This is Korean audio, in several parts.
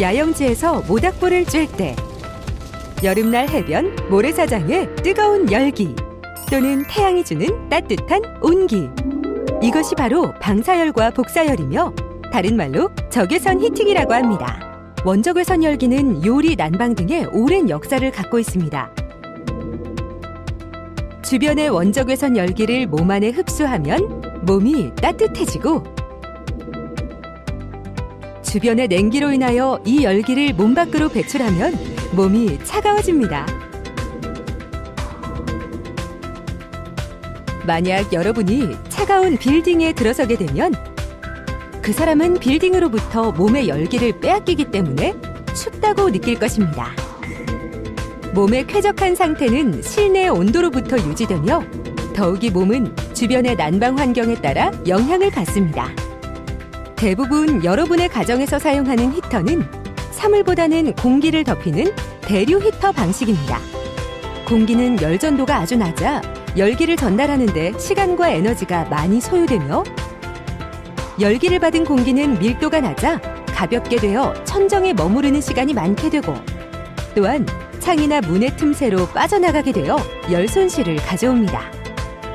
야영지에서 모닥불을 쬐 때, 여름날 해변 모래사장의 뜨거운 열기, 또는 태양이 주는 따뜻한 온기. 이것이 바로 방사열과 복사열이며 다른 말로 적외선 히팅이라고 합니다. 원적외선 열기는 요리, 난방 등의 오랜 역사를 갖고 있습니다. 주변의 원적외선 열기를 몸 안에 흡수하면 몸이 따뜻해지고 주변의 냉기로 인하여 이 열기를 몸 밖으로 배출하면 몸이 차가워집니다. 만약 여러분이 차가운 빌딩에 들어서게 되면 그 사람은 빌딩으로부터 몸의 열기를 빼앗기기 때문에 춥다고 느낄 것입니다. 몸의 쾌적한 상태는 실내 온도로부터 유지되며 더욱이 몸은 주변의 난방 환경에 따라 영향을 받습니다. 대부분 여러분의 가정에서 사용하는 히터는 사물보다는 공기를 덮이는 대류 히터 방식입니다. 공기는 열전도가 아주 낮아 열기를 전달하는데 시간과 에너지가 많이 소요되며 열기를 받은 공기는 밀도가 낮아 가볍게 되어 천정에 머무르는 시간이 많게 되고 또한 창이나 문의 틈새로 빠져나가게 되어 열 손실을 가져옵니다.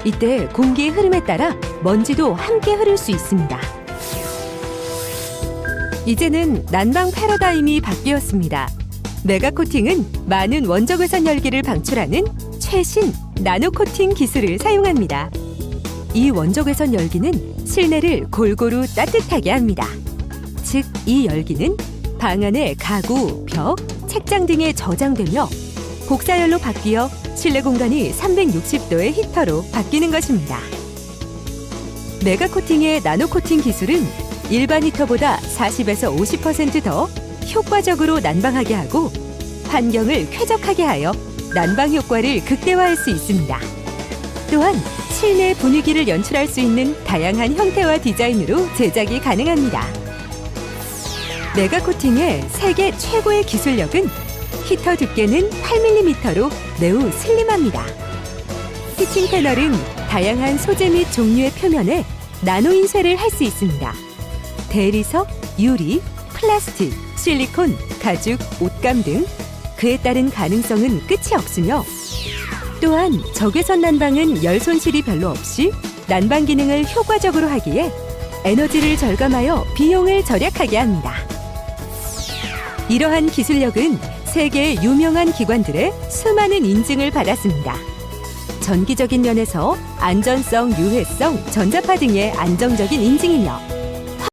이때 공기의 흐름에 따라 먼지도 함께 흐를 수 있습니다. 이제는 난방 패러다임이 바뀌었습니다. 메가 코팅은 많은 원적외선 열기를 방출하는 최신 나노 코팅 기술을 사용합니다. 이 원적외선 열기는 실내를 골고루 따뜻하게 합니다. 즉, 이 열기는 방 안의 가구, 벽, 책장 등에 저장되며 복사열로 바뀌어 실내 공간이 360도의 히터로 바뀌는 것입니다. 메가 코팅의 나노 코팅 기술은 일반 히터보다 40에서 50%더 효과적으로 난방하게 하고 환경을 쾌적하게 하여 난방 효과를 극대화할 수 있습니다. 또한 실내 분위기를 연출할 수 있는 다양한 형태와 디자인으로 제작이 가능합니다. 메가 코팅의 세계 최고의 기술력은 히터 두께는 8mm로 매우 슬림합니다. 히팅 패널은 다양한 소재 및 종류의 표면에 나노 인쇄를 할 수 있습니다. 대리석, 유리, 플라스틱, 실리콘, 가죽, 옷감 등 그에 따른 가능성은 끝이 없으며 또한 적외선 난방은 열 손실이 별로 없이 난방 기능을 효과적으로 하기에 에너지를 절감하여 비용을 절약하게 합니다. 이러한 기술력은 세계 유명한 기관들의 수많은 인증을 받았습니다. 전기적인 면에서 안전성, 유해성, 전자파 등의 안정적인 인증이며